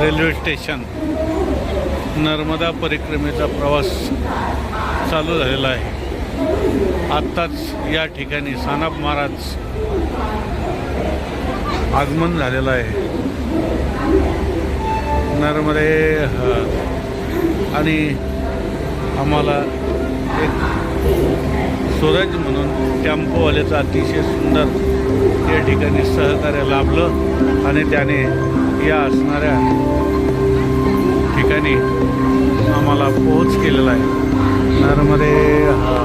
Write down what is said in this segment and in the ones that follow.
Railway station Narmada परिक्रमेचा प्रवास चालू झालेला आहे. आत्ताच या ठिकाणी सानप महाराज आगमन झालेलं आहे. नर्मदे आणि आम्हाला एक सूरज म्हणून टेम्पोवाल्याचं अतिशय सुंदर या ठिकाणी सहकार्य लाभलं आणि त्याने या असणाऱ्या ठिकाणी आम्हाला पोहोच केलेला आहे. नर्मदे हा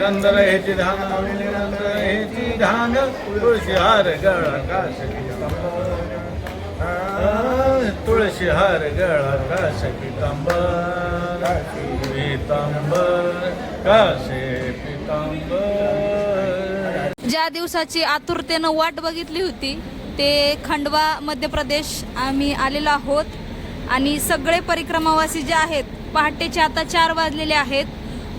निरंतर हेची ढाल आवड निरंतर हेची ढाल तुळशी हार गळा खासकी तुळशी हार गळा काशी पितांबर पितांबर काशे पितांबर ज्या दिवसाची आतुरतेनं वाट बघितली होती ते खंडवा मध्य प्रदेश आम्ही आलेलो आहोत. आणि सगळे परिक्रमावासी जे आहेत पहाटेचे आता चार वाजलेले आहेत.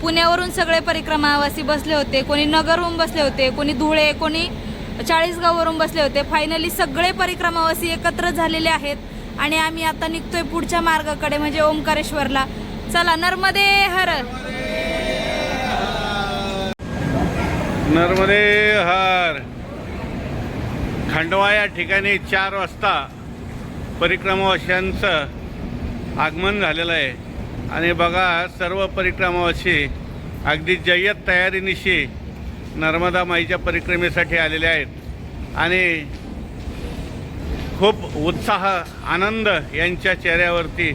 पुण्यावरून सगळे परिक्रमावासी बसले होते कोणी नगरहून बसले होते कोणी धुळे कोणी चाळीसगाववरून बसले होते. फायनली सगळे परिक्रमावासी एकत्र झालेले आहेत आणि आम्ही आता निघतोय पुढच्या मार्गाकडे म्हणजे ओंकारेश्वरला. चला नर्मदे हर. नर्मदे हर. खंडवा या ठिकाणी चार वाजता परिक्रमावाशांचं आगमन झालेलं आहे. आणि बघा सर्व परिक्रमावासी अगदी जय्यत तयारीनिशी नर्मदा माईच्या परिक्रमेसाठी आलेले आहेत. आणि खूप उत्साह आनंद यांच्या चेहऱ्यावरती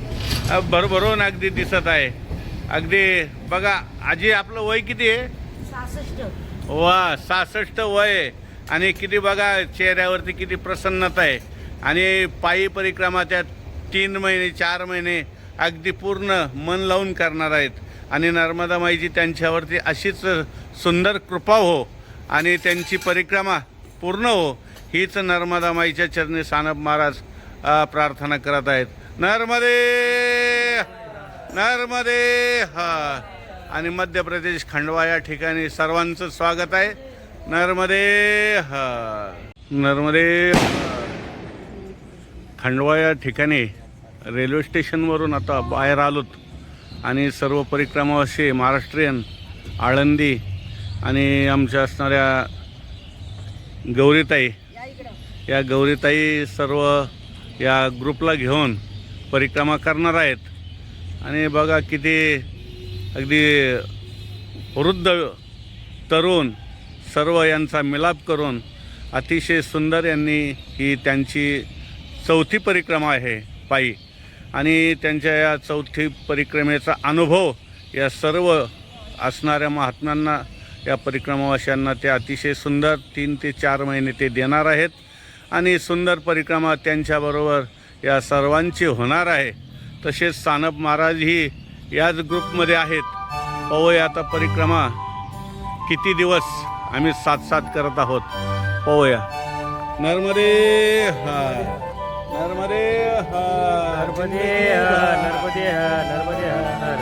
भरभरून अगदी दिसत आहे. अगदी बघा आजी आपलं वय किती आहे? वा सहासष्ट वय आहे. आणि किती बघा चेहऱ्यावरती किती प्रसन्नता आहे. आणि पायी परिक्रमा त्या तीन महिने चार महिने अगदी पूर्ण मन लावून करणार आहेत. आणि नर्मदा माईची त्यांच्यावरती अशीच सुंदर कृपा हो आणि त्यांची परिक्रमा पूर्ण हो हीच नर्मदा माईच्या चरणी सानप महाराज प्रार्थना करत आहेत. नर्मदे नर्मदे हा. आणि मध्य प्रदेश खंडवा या ठिकाणी सर्वांचं स्वागत आहे. नर्मदे हा. नर्मदे खंडवा या ठिकाणी रेल्वे स्टेशनवरून आता बाहेर आलोत. आणि सर्व परिक्रमावासी महाराष्ट्रीयन आळंदी आणि आमच्या असणाऱ्या गौरीताई या गौरीताई सर्व या ग्रुपला घेऊन परिक्रमा करणार आहेत. आणि बघा किती अगदी वृद्ध तरुण सर्व यांचा मिलाप करून अतिशय सुंदर यांनी ही त्यांची चौथी परिक्रमा आहे पायी. आणि त्यांच्या या चौथी परिक्रमेचा अनुभव या सर्व असणाऱ्या महात्म्यांना या परिक्रमावाशांना ते अतिशय सुंदर तीन ते चार महिने ते देणार आहेत. आणि सुंदर परिक्रमा त्यांच्याबरोबर या सर्वांची होणार आहे. तसेच सानप महाराजही याच ग्रुपमध्ये आहेत. पाहूया आता परिक्रमा किती दिवस आम्ही साथ साथ करत आहोत. पवया नर्मदे हा नर्मदे हा नर्मदे हर नर्मदे हर नर्मदे हर।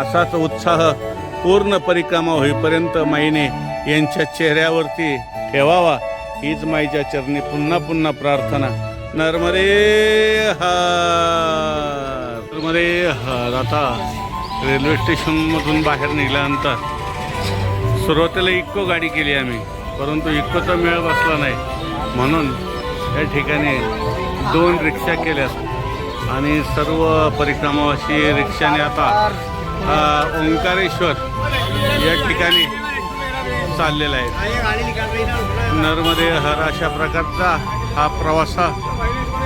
असाच उत्साह पूर्ण परिक्रमा होईपर्यंत माईने यांच्या चेहऱ्यावरती ठेवावा. हीच माईच्या चरणी पुन्हा पुन्हा प्रार्थना. नर्मदे हार। नर्मदे हार. आता रेल्वे स्टेशनमधून बाहेर निघाल्यानंतर सुरुवातीला इक्को गाडी केली आम्ही परंतु इक्कोचा मेळ बसला नाही. म्हणून या ठिकाणी दोन रिक्षा केल्यात. आणि सर्व परिक्रमावाशी रिक्षाने आता ओंकारेश्वर या ठिकाणी चाललेला आहे. नर्मदे हर अशा प्रकारचा हा प्रवासा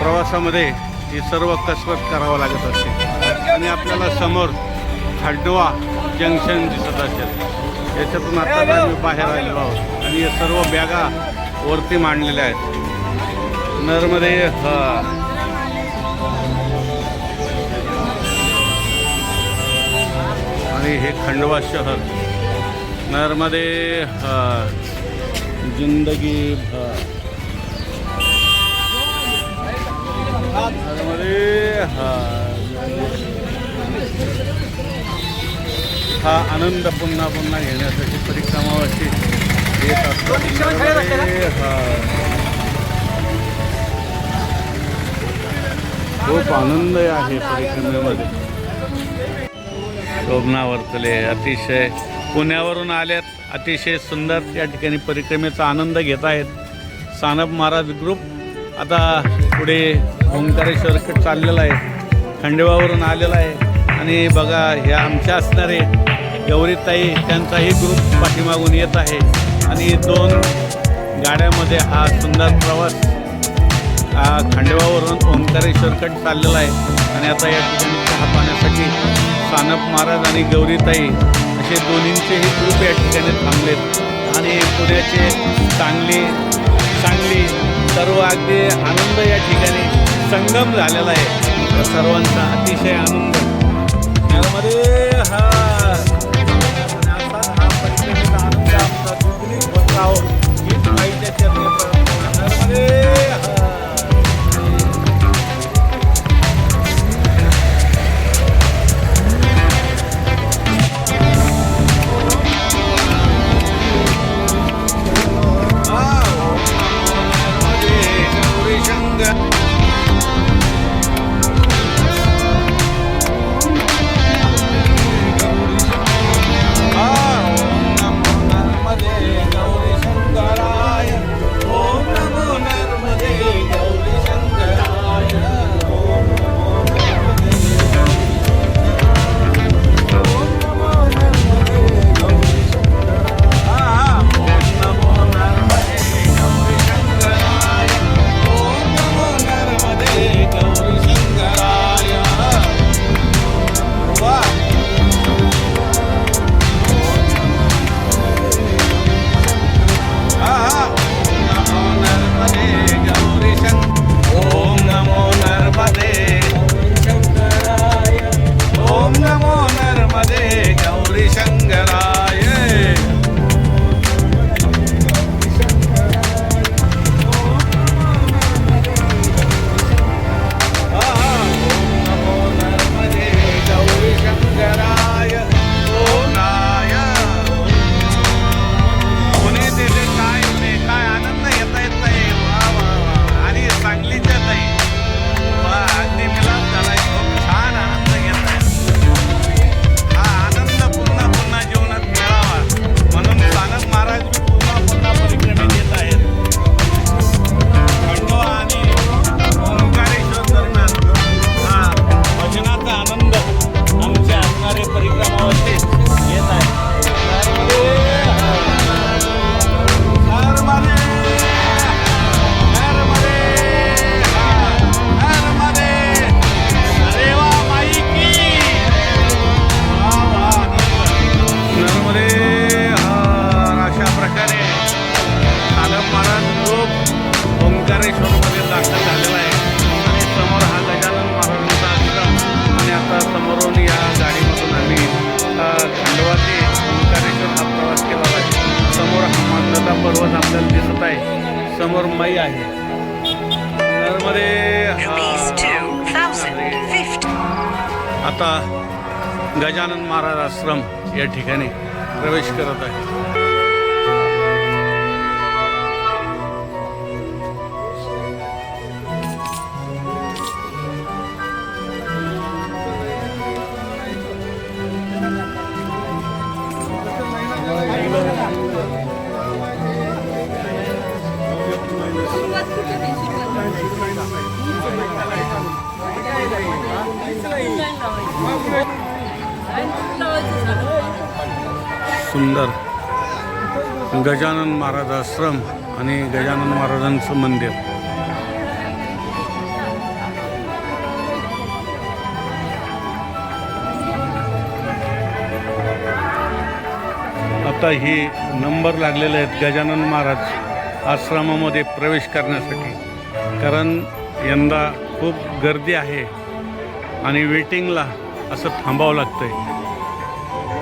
प्रवासामध्ये ही सर्व कसरत करावं लागत असते. आणि आपल्याला समोर खंडवा जंक्शन दिसत असेल. याच्यातून आता आम्ही बाहेर आलेलो आहोत. आणि हे सर्व बॅगा वरती मांडलेल्या आहेत. नर्मदे हा. आणि हे खंडवा शहर. नर्मदे हर जिंदगी भर हा आनंद पुन्हा पुन्हा घेण्यासाठी परिक्रमावासी येत हर खूप आनंद आहे परिक्रमेमध्ये शोभना वर्तले अतिशय पुण्यावरून आल्यात. अतिशय सुंदर या ठिकाणी परिक्रमेचा आनंद घेत आहेत. सानप महाराज ग्रुप आता पुढे ओंकारेश्वरकडे चाललेला आहे. खंडवावरून आलेला आहे. आणि बघा हे आमच्या असणारे गौरीताई त्यांचाही ग्रुप पाठीमागून येत आहे. आणि दोन गाड्यामध्ये हा सुंदर प्रवास हा ओंकारेश्वरकडे चाललेला आहे. आणि आता या ठिकाणी चहा पाण्यासाठी सानप महाराज आणि गौरीताई असे दोन्हींचेही ग्रुप या ठिकाणी थांबलेत. आणि पुण्याचे सांगली सांगली सर्व अगदी आनंद या ठिकाणी संगम झालेला आहे. सर्वांचा अतिशय आनंद. त्यामध्ये हा out. Get right there. Gajanan Maharaj आश्रम आणि गजानन महाराजांचं मंदिर. आता ही नंबर लागलेले आहेत गजानन महाराज आश्रमामध्ये प्रवेश करण्यासाठी. कारण यंदा खूप गर्दी आहे आणि वेटिंगला असं थांबावं लागतं आहे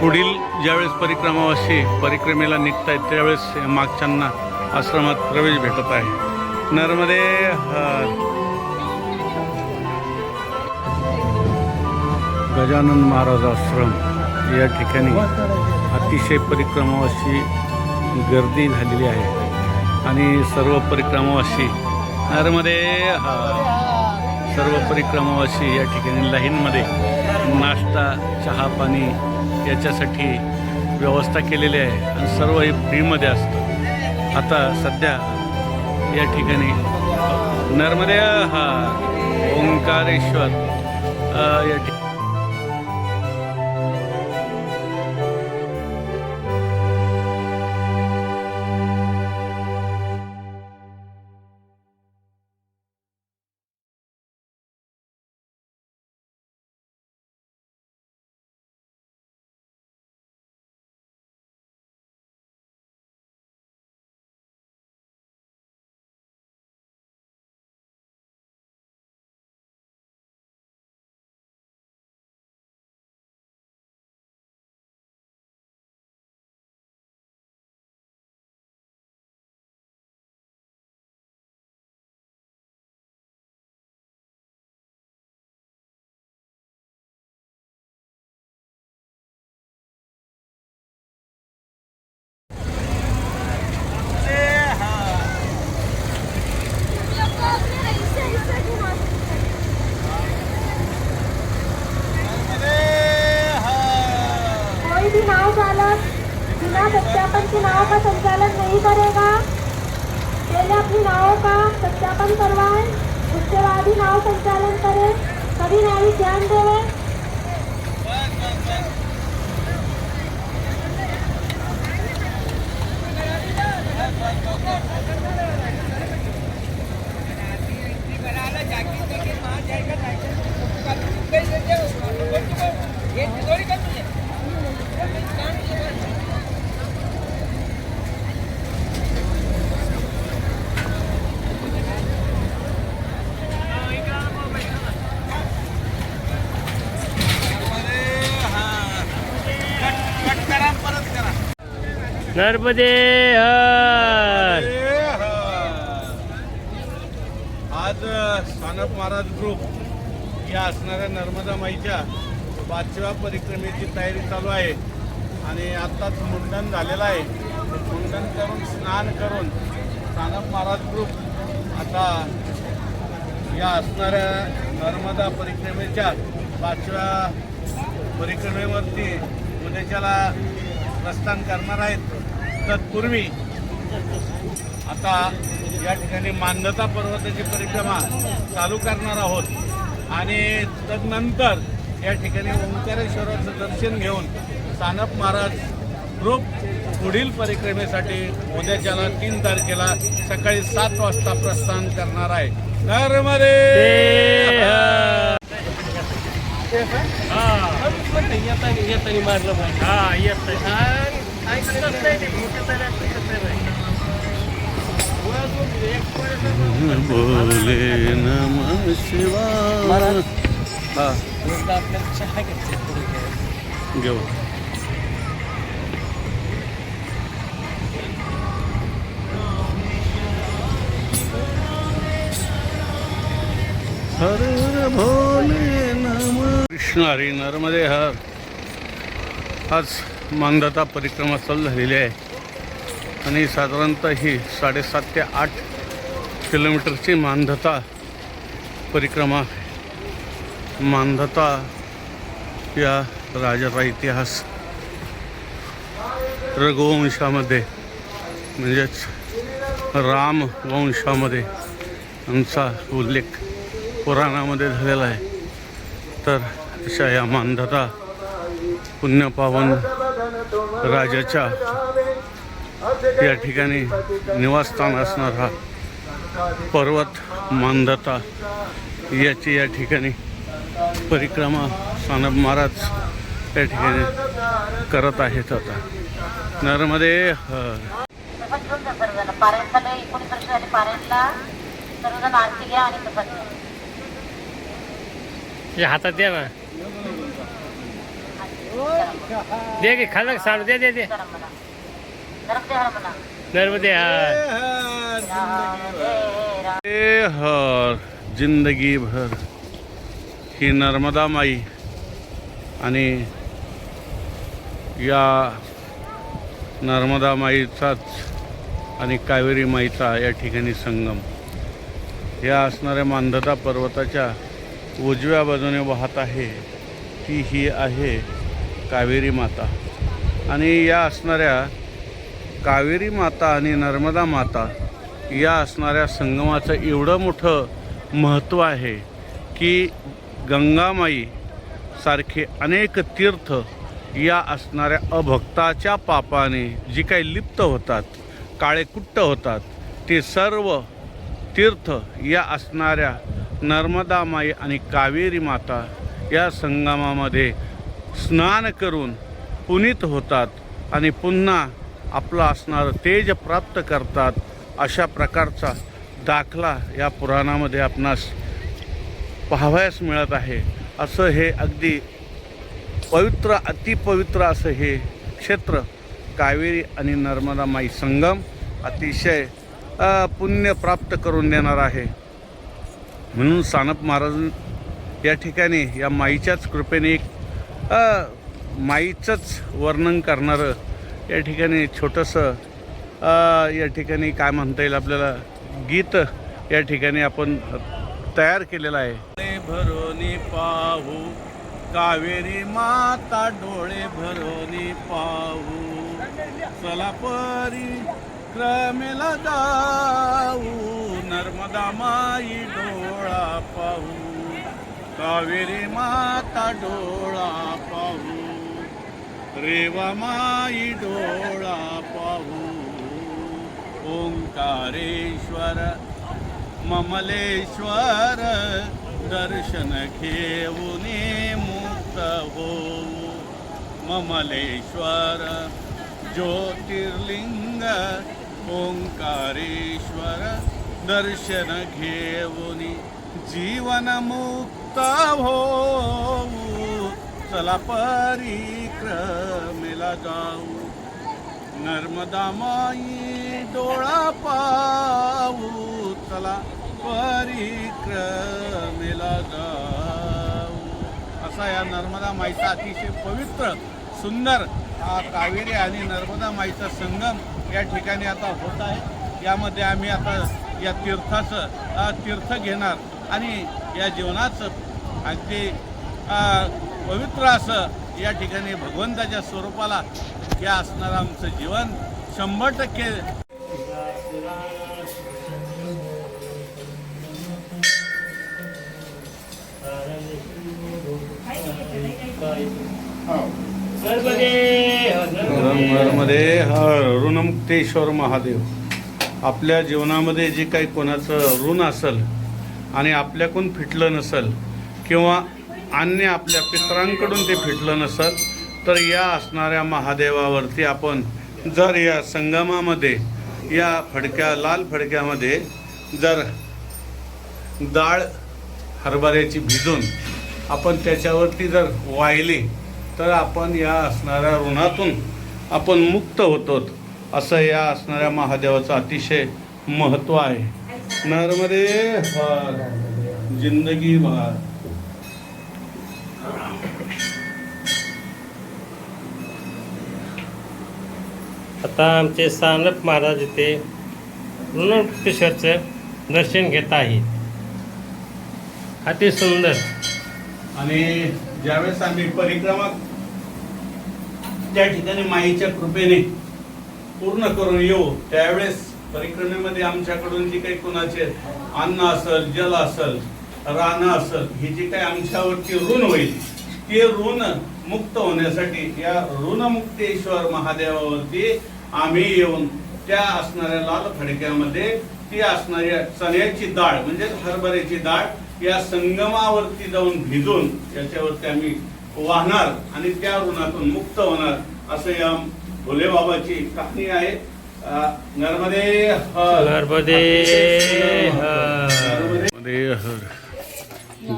पुढील ज्यावेळेस परिक्रमावाशी परिक्रमेला निघतायत त्यावेळेस मागच्यांना आश्रमात प्रवेश भेटत आहे. नर्मदे गजानन महाराज आश्रम या ठिकाणी अतिशय परिक्रमावाशी गर्दी झालेली आहे. आणि सर्व परिक्रमावाशी नर्मदे सर्व परिक्रमावाशी या ठिकाणी लाईनमध्ये नाश्ता चहा पाणी याच्यासाठी व्यवस्था केलेली आहे आणि सर्व हे फ्रीमध्ये असतं. आता सध्या या ठिकाणी नर्मदे हा ओंकारेश्वर या ठिकाणी की नाव का संचालन नहीं करेगा। पहले अपनी नावों का सत्यापन करवाएँ, उसके बाद ही नाव संचालन करें। सभी नाविक ध्यान देवें। नर्मदे हर! आज सानप महाराज ग्रुप या असणाऱ्या नर्मदा माईच्या पाचव्या परिक्रमेची तयारी चालू आहे. आणि आत्ताच मुंडन झालेलं आहे. मुंडन करून स्नान करून सानप महाराज ग्रुप आता या असणाऱ्या नर्मदा परिक्रमेच्या पाचव्या परिक्रमेवरती उद्याच्याला प्रस्थान करणार आहेत. तत्पूर्वी आता या ठिकाणी मांदता पर्वताची परिक्रमा चालू करणार आहोत. आणि तदनंतर या ठिकाणी ओंकारेश्वराचं दर्शन घेऊन सानप महाराज ग्रुप पुढील परिक्रमेसाठी उद्याच्याला तीन तारखेला सकाळी सात वाजता प्रस्थान करणार आहे. नर्मदे हा. येत बोले नम शिवा घेऊ. हर हर भोले नम. कृष्णारी नर्मदे हर. आज मानधता परिक्रमा चालू झालेली आहे आणि साधारणतः ही साडेसात ते आठ किलोमीटरची मानधता परिक्रमा आहे. मानधता या राजाचा इतिहास रघुवंशामध्ये म्हणजेच राम वंशामध्ये आमचा उल्लेख पुराणामध्ये झालेला आहे तर अशा या मानधता पुण्यपावन राजाच्या या ठिकाणी निवासस्थान असणारा पर्वत मानधता याची या ठिकाणी परिक्रमा सानब महाराज या ठिकाणी करत आहेत आता. नर्मदे हातात द्या दे की खाल्लं का दे दे दे. नर्मदे हर. हर जिंदगी भर ही नर्मदा माई आणि या नर्मदा माईचाच आणि कावेरी माईचा या ठिकाणी संगम. या असणाऱ्या मांधता पर्वताच्या उजव्या बाजूने वाहत आहे ती ही आहे कावेरी माता. आणि या असणाऱ्या कावेरी माता आणि नर्मदा माता या असणाऱ्या संगमाचं एवढं मोठं महत्त्व आहे की गंगामाई सारखे अनेक तीर्थ या असणाऱ्या अभक्ताच्या पापाने जी काही लिप्त होतात काळेकुट्ट होतात ते सर्व तीर्थ या असणाऱ्या नर्मदा माई आणि कावेरी माता या संगमामध्ये स्नान करून पुनीत होतात आणि पुन्हा आपलं असणारं तेज प्राप्त करतात अशा प्रकारचा दाखला या पुराणामध्ये आपणास पाहावयास मिळत आहे. असं हे अगदी पवित्र अतिपवित्र असं हे क्षेत्र कावेरी आणि नर्मदा माई संगम अतिशय पुण्य प्राप्त करून देणार आहे. म्हणून सानप महाराज या ठिकाणी या माईच्याच कृपेने एक माईचंच वर्णन करणारं या ठिकाणी छोटंसं या ठिकाणी काय म्हणता येईल आपल्याला? गीत या ठिकाणी आपण तयार केलेलं आहे. भरोनी पाहू कावेरी माता डोळे भरोनी पाहू चला परी क्रमेला जाऊ नर्मदा माई डोळा पाहू. कावेरी माता डोळा पाहू. रेवा माई डोळा पाहू. ओंकारेश्वर ममलेश्वर दर्शन घेऊन मुक्त हो ममलेश्वर ज्योतिर्लिंग ओंकारेश्वर दर्शन घेऊन जीवन मुक्त होऊ. चला परिक्रमेला जाऊ. नर्मदा माई डोळा पाऊ चला परिक्रमेला जाऊ. असा या नर्मदा माईचा अतिशय पवित्र सुंदर हा कावेरी आणि नर्मदा माईचा संगम या ठिकाणी आता होत आहे. यामध्ये आम्ही आता या तीर्थाचं तीर्थ घेणार. आणि या जीवनाचं अगदी पवित्र असं या ठिकाणी भगवंताच्या स्वरूपाला या असणारं आमचं जीवन शंभर टक्के मध्ये हर ऋणमुक्तेश्वर महादेव. आपल्या जीवनामध्ये जे काही कोणाचं ऋण असेल आणि आपल्याकडून फिटलं नसेल किंवा अन्य आपल्या पित्रांकडून ते फिटलं नसेल तर या असणाऱ्या महादेवावरती आपण जर या संगमामध्ये या फडक्या लाल फडक्यामध्ये जर डाळ हरभऱ्याची भिजून आपण त्याच्यावरती जर वाहिली तर आपण या असणाऱ्या ऋणातून आपण मुक्त होतो असं या असणाऱ्या महादेवाचं अतिशय महत्त्व आहे. नर्मदे हर जिंदगी भर आता आमचे सानप महाराज इथे ऋणकेश्वरचं दर्शन घेत आहेत. अति सुंदर. आणि ज्यावेळेस आम्ही परिक्रमा त्या ठिकाणी माईच्या कृपेने पूर्ण करून येऊ त्यावेळेस परिक्रमेमध्ये आमच्याकडून जी काही कोणाचे अन्न असल जल असल रान असल हे जी काही आमच्यावरती ऋण होईल ते ऋण मुक्त होण्यासाठी या ऋणमुक्तेश्वर महादेवावरती आम्ही येऊन त्या असणाऱ्या लाल फडक्यामध्ये ती असणाऱ्या चण्याची डाळ म्हणजे हरभऱ्याची डाळ या संगमावरती जाऊन भिजून याच्यावरती आम्ही वाहणार आणि त्या ऋणातून मुक्त होणार असं या भोले बाबाची कहाणी आहे. नर्मदे हर. नर्मदे.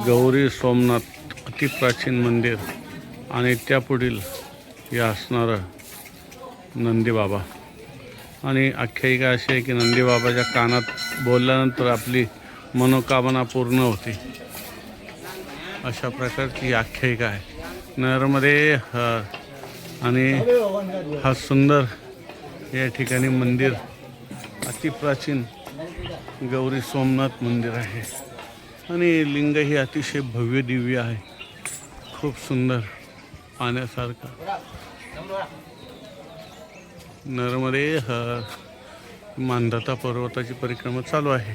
गौरी सोमनाथ अतिप्राचीन मंदिर आणि त्यापुढील हे असणारं नंदीबाबा. आणि आख्यायिका अशी आहे की नंदीबाबाच्या कानात बोलल्यानंतर आपली मनोकामना पूर्ण होते. अशा प्रकारची आख्यायिका आहे. नर्मदे हर आणि हा सुंदर या ठिकाणी मंदिर अतिप्राचीन गौरी सोमनाथ मंदिर आहे. आणि लिंग ही अतिशय भव्य दिव्य आहे. खूप सुंदर पाहण्यासारखं नर्मदे ह मांधाता पर्वताची परिक्रमा चालू आहे.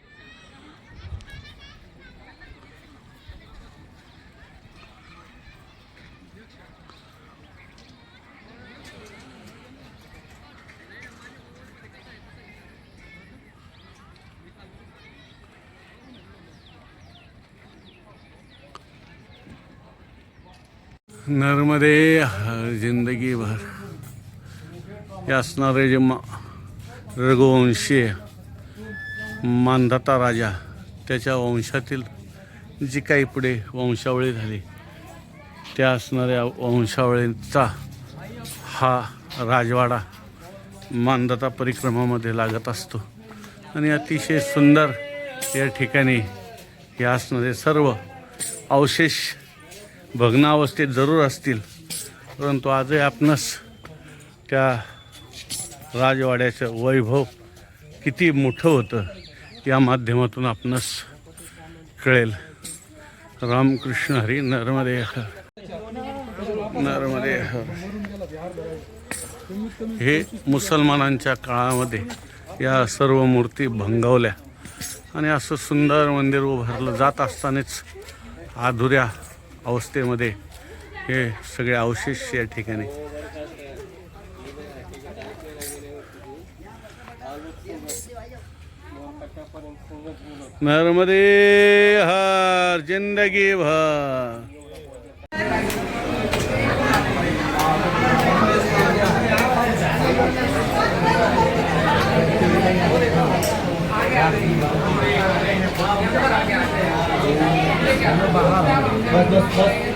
नर्मदे जिंदगी भर हे असणारे जे मा रघुवंशीय मानधाता राजा त्याच्या वंशातील जी काही पुढे वंशावळी झाली त्या असणाऱ्या वंशावळींचा हा राजवाडा मानधाता परिक्रमामध्ये लागत असतो. आणि अतिशय सुंदर या ठिकाणी हे असणारे सर्व अवशेष भग्नावस्थेत जरूर असतील. परंतु आजही आपणास त्या राजवाड्याचं वैभव किती मोठं होतं या माध्यमातून आपणास कळेल. रामकृष्ण हरी नर्मदे हर. नर्मदे हर. हे मुसलमानांच्या काळामध्ये या सर्व मूर्ती भंगवल्या आणि असं सुंदर मंदिर उभारलं जात असतानाच आधुऱ्या अवस्थेमध्ये हे सगळे अवशेष या ठिकाणी. नर्मदे हर जिंदगी भर. બસ બસ. બસ